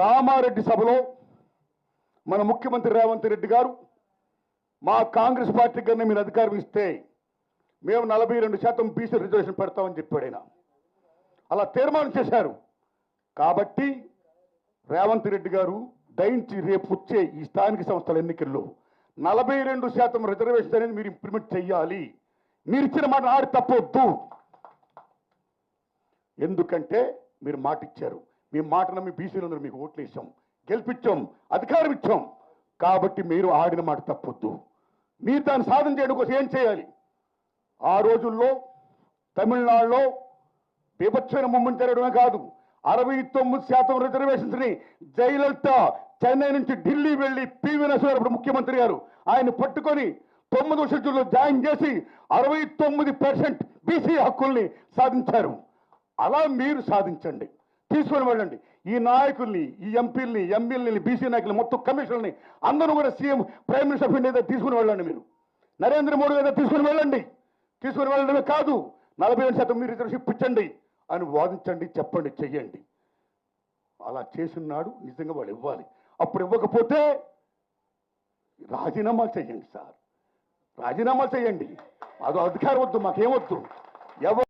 కామారెడ్డి సభలో మన ముఖ్యమంత్రి రేవంత్ రెడ్డి గారు మా కాంగ్రెస్ పార్టీ కన్నా మీరు అధికారం ఇస్తే మేము నలభై రెండు శాతం బీసీ రిజర్వేషన్ పెడతామని చెప్పాడు ఆయన. అలా తీర్మానం చేశారు. కాబట్టి రేవంత్ రెడ్డి గారు దయించి రేపు వచ్చే ఈ స్థానిక సంస్థల ఎన్నికల్లో నలభై రెండు శాతం రిజర్వేషన్ అనేది మీరు ఇంప్లిమెంట్ చేయాలి మీరు ఇచ్చిన మాట ఆడి తప్పొద్దు. ఎందుకంటే మీరు మాట ఇచ్చారు మీ మాట నమ్మి బీసీలందరూ మీకు ఓట్లు ఇచ్చాం గెలిపించాం. అధికారం ఇచ్చాం. కాబట్టి మీరు ఆడిన మాట తప్పొద్దు. మీరు దాన్ని సాధన చేయడం కోసం ఏం చేయాలి? ఆ రోజుల్లో తమిళనాడులో బీభత్సమైన ముమ్మని జరగడమే కాదు అరవై తొమ్మిది శాతం రిజర్వేషన్స్ని జయలలిత చెన్నై నుంచి ఢిల్లీ వెళ్ళి పివి నరసింహారావు ముఖ్యమంత్రి గారు ఆయన పట్టుకొని తొమ్మిదో షెడ్యూల్లో జాయిన్ చేసి అరవై తొమ్మిది పర్సెంట్ బీసీ హక్కుల్ని సాధించారు. అలా మీరు సాధించండి. తీసుకొని వెళ్ళండి. ఈ నాయకుల్ని ఈ ఎంపీల్ని ఎమ్మెల్యేని బీసీ నాయకులు మొత్తం కమిషనర్ని అందరూ కూడా CM prime minister of India దగ్గర తీసుకుని వెళ్ళండి మీరు. నరేంద్ర మోడీ గారు తీసుకుని వెళ్ళండి. తీసుకుని వెళ్ళడమే కాదు నలభై ఏడు శాతం మీరు రిజర్వేషన్ ఇప్పించండి అని వాదించండి చెప్పండి చెయ్యండి. అలా చేసినాడు నిజంగా వాళ్ళు ఇవ్వాలి. అప్పుడు ఇవ్వకపోతే రాజీనామాలు చేయండి సార్. రాజీనామాలు చేయండి. అదో అధికారం వద్దు మాకేమొద్దు ఎవరు